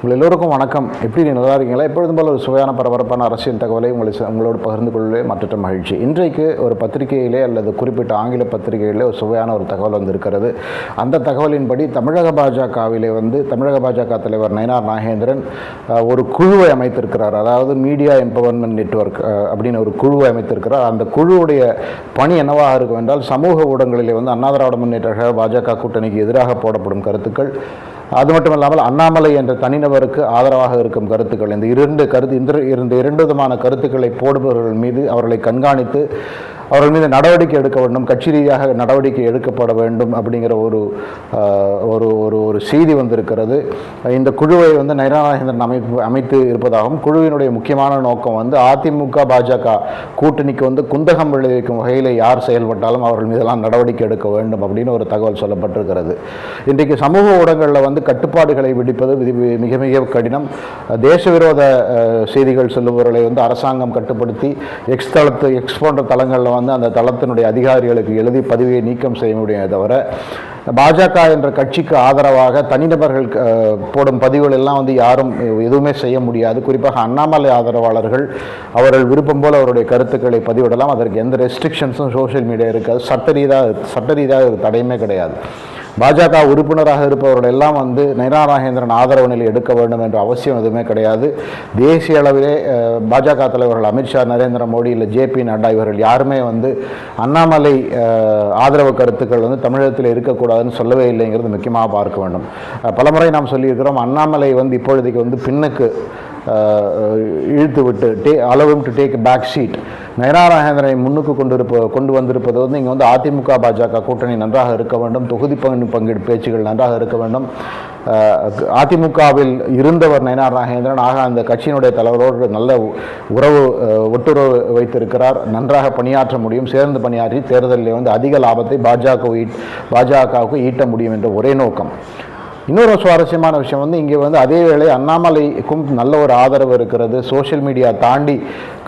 உங்கள் எல்லோருக்கும் வணக்கம். எப்படி நீ நல்லா இருக்கீங்களா? எப்பொழுதும் போல ஒரு சுவையான பரபரப்பான அரசியல் தகவலை உங்களை உங்களோடு பகிர்ந்து கொள்ளவே மற்ற மகிழ்ச்சி. இன்றைக்கு ஒரு பத்திரிகையிலே அல்லது குறிப்பிட்ட ஆங்கில பத்திரிகையிலே ஒரு சுவையான ஒரு தகவல் வந்திருக்கிறது. அந்த தகவலின்படி தமிழக பாஜகவிலே வந்து தமிழக பாஜக தலைவர் நயனார் நாகேந்திரன் ஒரு குழுவை அமைத்திருக்கிறார். அதாவது மீடியா எம்பவர்மெண்ட் நெட்வொர்க் அப்படின்னு ஒரு குழுவை அமைத்திருக்கிறார். அந்த குழுவுடைய பணி என்னவாக இருக்கும் என்றால் சமூக ஊடகங்களிலே வந்து அண்ணா திராவிட முன்னேற்ற பாஜக கூட்டணிக்கு எதிராக போடப்படும் கருத்துக்கள் அது மட்டும் இல்லாமல் அண்ணாமலை என்ற தனிநபருக்கு ஆதரவாக இருக்கும் கருத்துக்கள். இந்த இரண்டு கருத்து இந்த இந்த இரண்டு விதமான கருத்துக்களை போடுபவர்கள் மீது அவர்களை கண்காணித்து அவர்கள் மீது நடவடிக்கை எடுக்க வேண்டும் கட்சி ரீதியாக நடவடிக்கை எடுக்கப்பட வேண்டும் அப்படிங்கிற ஒரு ஒரு ஒரு ஒரு செய்தி வந்திருக்கிறது. இந்த குழுவை வந்து நயனாநாயகன் அமைப்பு அமைத்து இருப்பதாகவும் குழுவினுடைய முக்கியமான நோக்கம் வந்து அதிமுக பாஜக கூட்டணிக்கு வந்து குந்தகம் விளைவிக்கும் வகையில் யார் செயல்பட்டாலும் அவர்கள் மீதெல்லாம் நடவடிக்கை எடுக்க வேண்டும் அப்படின்னு ஒரு தகவல் சொல்லப்பட்டிருக்கிறது. இன்றைக்கு சமூக ஊடகங்களில் வந்து கட்டுப்பாடுகளை விடிப்பது விதி- மிக மிக கடினம். தேச விரோத செய்திகள் சொல்லுபவர்களை வந்து அரசாங்கம் கட்டுப்படுத்தி எக்ஸ் தளத்து எக்ஸ் போன்ற தளங்களில் வந்து அந்த தளத்தினுடைய அதிகாரிகளுக்கு எழுதி பதிவை நீக்கம் செய்ய முடியுமே தவிர பாஜக என்ற கட்சிக்கு ஆதரவாக தனிநபர்கள் போடும் பதிவுகள் எல்லாம் வந்து யாரும் எதுவுமே செய்ய முடியாது. குறிப்பாக அண்ணாமலை ஆதரவாளர்கள் அவர்கள் விருப்பம் போல அவருடைய கருத்துக்களை பதிவிடலாம். அதற்கு எந்த ரெஸ்ட்ரிக்ஷன்ஸும் சோஷியல் மீடியா இருக்காது. சட்ட ரீதியாக சட்ட ரீதியாக தடையுமே கிடையாது. பாஜக உறுப்பினராக இருப்பவர்கள் எல்லாம் வந்து நயனா நாகேந்திரன் ஆதரவு நிலை எடுக்க வேண்டும் என்ற அவசியம் எதுவுமே கிடையாது. தேசிய அளவிலே பாஜக தலைவர்கள் அமித்ஷா நரேந்திர மோடி இல்லை ஜேபி நட்டா இவர்கள் யாருமே வந்து அண்ணாமலை ஆதரவு கருத்துக்கள் வந்து தமிழகத்தில் இருக்கக்கூடாதுன்னு சொல்லவே இல்லைங்கிறது முக்கியமாக பார்க்க வேண்டும். பலமுறை நாம் சொல்லியிருக்கிறோம் அண்ணாமலை வந்து இப்பொழுதைக்கு வந்து பின்னுக்கு இழுத்து விட்டு they allowed to take back seat Nayana நாகேந்திரனை முன்னுக்கு கொண்டு இருப்ப கொண்டு வந்திருப்பது வந்து இங்கே வந்து அதிமுக பாஜக கூட்டணி நன்றாக இருக்க வேண்டும். தொகுதி பங்கு பங்கீடு பேச்சுகள் நன்றாக இருக்க வேண்டும். அதிமுகவில் இருந்தவர் நயனார் நாகேந்திரன் ஆக அந்த கட்சியினுடைய தலைவரோடு நல்ல உறவு ஒட்டுறவு வைத்திருக்கிறார். நன்றாக பணியாற்ற முடியும். சேர்ந்து பணியாற்றி தேர்தலில் வந்து அதிக லாபத்தை பாஜக பாஜகவுக்கு ஈட்ட முடியும் என்ற ஒரே நோக்கம். இன்னொரு சுவாரஸ்யமான விஷயம் வந்து இங்கே வந்து அதே வேளை அண்ணாமலைக்கும் நல்ல ஒரு ஆதரவு இருக்கிறது. சோஷியல் மீடியா தாண்டி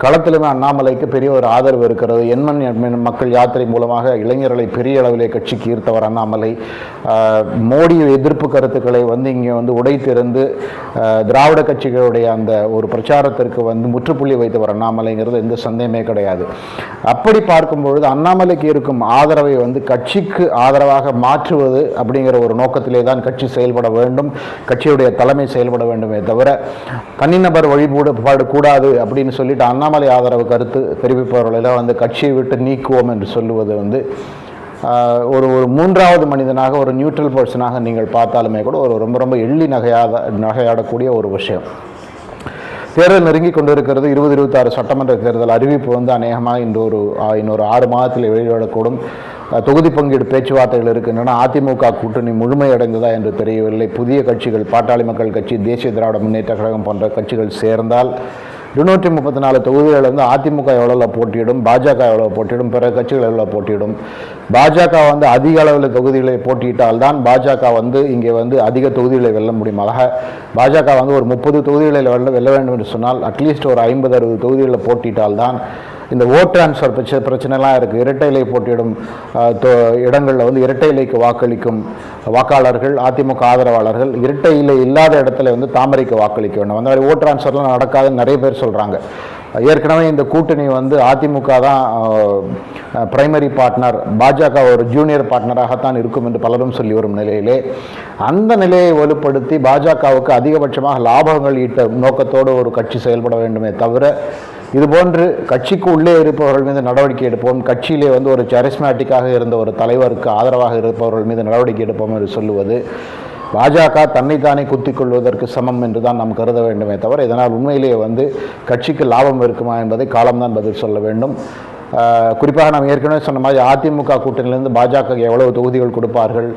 களத்திலுமே அண்ணாமலைக்கு பெரிய ஒரு ஆதரவு இருக்கிறது. எண்மன் மக்கள் யாத்திரை மூலமாக இளைஞர்களை பெரிய அளவிலே கட்சிக்கு ஈர்த்தவர் அண்ணாமலை மோடி எதிர்ப்பு கருத்துக்களை வந்து இங்கே வந்து உடைத்திருந்து திராவிட கட்சிகளுடைய அந்த ஒரு பிரச்சாரத்திற்கு வந்து முற்றுப்புள்ளி வைத்தவர் அண்ணாமலைங்கிறது எந்த சந்தேகமே கிடையாது. அப்படி பார்க்கும் பொழுது அண்ணாமலைக்கு இருக்கும் ஆதரவை வந்து கட்சிக்கு ஆதரவாக மாற்றுவது அப்படிங்கிற ஒரு நோக்கத்திலே தான் கட்சி செயல்பட வேண்டும் கட்சியுடைய தலைமை செயல்பட வேண்டுமே தவிர தனிநபர் வழிபாடு கூடாது அப்படின்னு சொல்லிட்டு அண்ணாமலை ஆதரவு கருத்து தெரிவிப்பவர்களெல்லாம் வந்து கட்சியை விட்டு நீக்குவோம் என்று சொல்லுவது வந்து ஒரு ஒரு மூன்றாவது மனிதனாக ஒரு நியூட்ரல் பர்சனாக நீங்கள் பார்த்தாலுமே கூட ஒரு ரொம்ப ரொம்ப எள்ளி நகையாத நகையாடக்கூடிய ஒரு விஷயம். தேர்தல் நெருங்கி கொண்டிருக்கிறது. இருபது இருபத்தாறு சட்டமன்ற தேர்தல் அறிவிப்பு வந்து அநேகமாக இன்னொரு ஒரு இன்னொரு ஆறு மாதத்தில் வெளியிடக்கூடும். தொகுதி பங்கீடு பேச்சுவார்த்தைகள் இருக்கின்றன. அதிமுக கூட்டணி முழுமையடைந்ததா என்று தெரியவில்லை. புதிய கட்சிகள் பாட்டாளி மக்கள் கட்சி தேசிய திராவிட முன்னேற்ற கழகம் போன்ற கட்சிகள் சேர்ந்தால் இருநூற்றி முப்பத்தி நாலு தொகுதிகளில் வந்து அதிமுக எவ்வளோ போட்டியிடும் பாஜக எவ்வளோ போட்டியிடும் பிற கட்சிகள் எவ்வளோ போட்டியிடும்? பாஜக வந்து அதிக அளவில் தொகுதிகளை போட்டியிட்டால்தான் பாஜக வந்து இங்கே வந்து அதிக தொகுதிகளை வெல்ல முடியும். அழக பாஜக வந்து ஒரு முப்பது தொகுதிகளில் வெல்ல வெல்ல வேண்டும் என்று சொன்னால் அட்லீஸ்ட் ஒரு ஐம்பது அறுபது தொகுதிகளில் போட்டியிட்டால்தான் இந்த ஓட் டிரான்ஸ்ஃபர் பிரச்சனை பிரச்சனைலாம் இருக்குது இரட்டை இலை போட்டியிடும் இடங்களில் வந்து இரட்டை இலைக்கு வாக்களிக்கும் வாக்காளர்கள் அதிமுக ஆதரவாளர்கள் இரட்டை இலை இல்லாத இடத்துல வந்து தாமரைக்கு வாக்களிக்க வேண்டும். அந்த மாதிரி ஓட் டிரான்ஸ்ஃபர்லாம் நடக்காதுன்னு நிறைய பேர் சொல்கிறாங்க ஏற்கனவே இந்த கூட்டணி வந்து அதிமுக தான் பிரைமரி பார்ட்னர் பாஜக ஒரு ஜூனியர் பார்ட்னராகத்தான் இருக்கும் என்று பலரும் சொல்லி வரும் நிலையிலே. அந்த நிலையை வலுப்படுத்தி பாஜகவுக்கு அதிகபட்சமாக லாபங்கள் ஈட்ட நோக்கத்தோடு ஒரு கட்சி செயல்பட வேண்டுமே தவிர இதுபோன்று கட்சிக்கு உள்ளே இருப்பவர்கள் மீது நடவடிக்கை எடுப்போம் கட்சியிலே வந்து ஒரு சரிஸ்மேட்டிக்காக இருந்த ஒரு தலைவருக்கு ஆதரவாக இருப்பவர்கள் மீது நடவடிக்கை எடுப்போம் என்று சொல்லுவது பாஜக தன்னைத்தானே குத்திக் கொள்வதற்கு சமம் என்று தான் நாம் கருத வேண்டுமே தவிர இதனால் உண்மையிலேயே வந்து கட்சிக்கு லாபம் இருக்குமா என்பதை காலம்தான் பதில் சொல்ல வேண்டும். குறிப்பாக நாம் ஏற்கனவே சொன்ன மாதிரி அதிமுக கூட்டணியிலிருந்து பாஜக எவ்வளவு தொகுதிகள் கொடுப்பார்கள்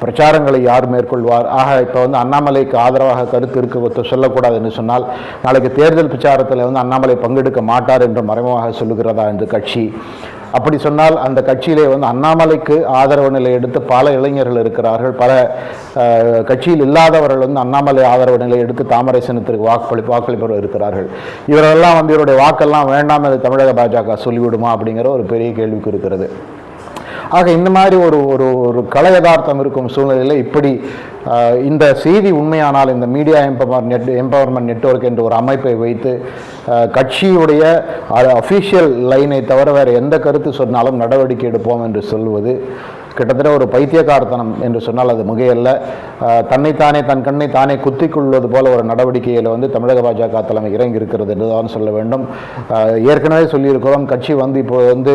பிரச்சாரங்களை யார் மேற்கொள்வார் ஆக இப்போ வந்து அண்ணாமலைக்கு ஆதரவாக கருத்து இருக்க சொல்லக்கூடாது என்று சொன்னால் நாளைக்கு தேர்தல் பிரச்சாரத்தில் வந்து அண்ணாமலை பங்கெடுக்க மாட்டார் என்று மறைமுகமாக சொல்லுகிறதா என்று கட்சி. அப்படி சொன்னால் அந்த கட்சியிலே வந்து அண்ணாமலைக்கு ஆதரவு நிலை எடுத்து பல இளைஞர்கள் இருக்கிறார்கள். பல கட்சியில் இல்லாதவர்கள் வந்து அண்ணாமலை ஆதரவு நிலை எடுத்து தாமரை சின்னத்திற்கு வாக்களி வாக்களிப்பவர் இருக்கிறார்கள். இவரெல்லாம் வந்து இவருடைய வாக்கெல்லாம் வேண்டாம் அது தமிழக பாஜக சொல்லிவிடுமா அப்படிங்கிற ஒரு பெரிய கேள்விக்கு இருக்கிறது. ஆக இந்த மாதிரி ஒரு ஒரு ஒரு கலை யதார்த்தம் இருக்கும் சூழ்நிலையில் இப்படி இந்த செய்தி உண்மையானால் இந்த media empower net empowerment network என்ற ஒரு அமைப்பை வைத்து கட்சியுடைய அஃபீஷியல் லைனை தவிர வேறு எந்த கருத்து சொன்னாலும் நடவடிக்கை எடுப்போம் என்று சொல்வது கிட்டத்தட்ட ஒரு பைத்தியக்காரத்தனம் என்று சொன்னால் அது மிகையல்ல. தன்னைத்தானே தன் கண்ணை தானே குத்தி கொள்வது போல ஒரு நடவடிக்கையில் வந்து தமிழக பாஜக தலைமை இறங்கி இருக்கிறது என்று தான் சொல்ல வேண்டும். ஏற்கனவே சொல்லியிருக்கிறோம் கட்சி வந்து இப்போ வந்து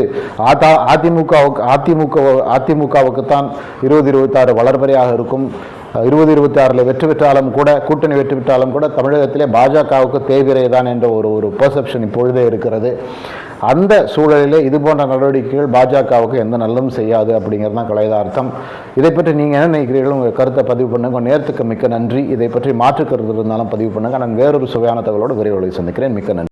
ஆதா அதிமுகவுக்கு அதிமுக அதிமுகவுக்கு தான் இருபது இருபத்தாறு வளர்பறையாக இருக்கும். இருபது இருபத்தி ஆறில் வெற்றி பெற்றாலும் கூட கூட்டணி வெற்றி பெற்றாலும் கூட தமிழகத்திலே பாஜகவுக்கு தேவிரை தான் என்ற ஒரு ஒரு பெர்செப்ஷன் இப்பொழுதே இருக்கிறது. அந்த சூழலிலே இது போன்ற நடவடிக்கைகள் பாஜகவுக்கு எந்த நல்லதும் செய்யாது அப்படிங்கிறது தான் கலைதார்த்தம் இதை பற்றி நீங்கள் என்ன நினைக்கிறீர்கள்? உங்கள் கருத்தை பதிவு பண்ணுங்க. நேரத்துக்கு மிக்க நன்றி. இதை பற்றி மாற்று கருத்து இருந்தாலும் பதிவு பண்ணுங்க. நான் வேறொரு சுவையான தகவலோடு விரைவில் சந்திக்கிறேன். மிக்க நன்றி.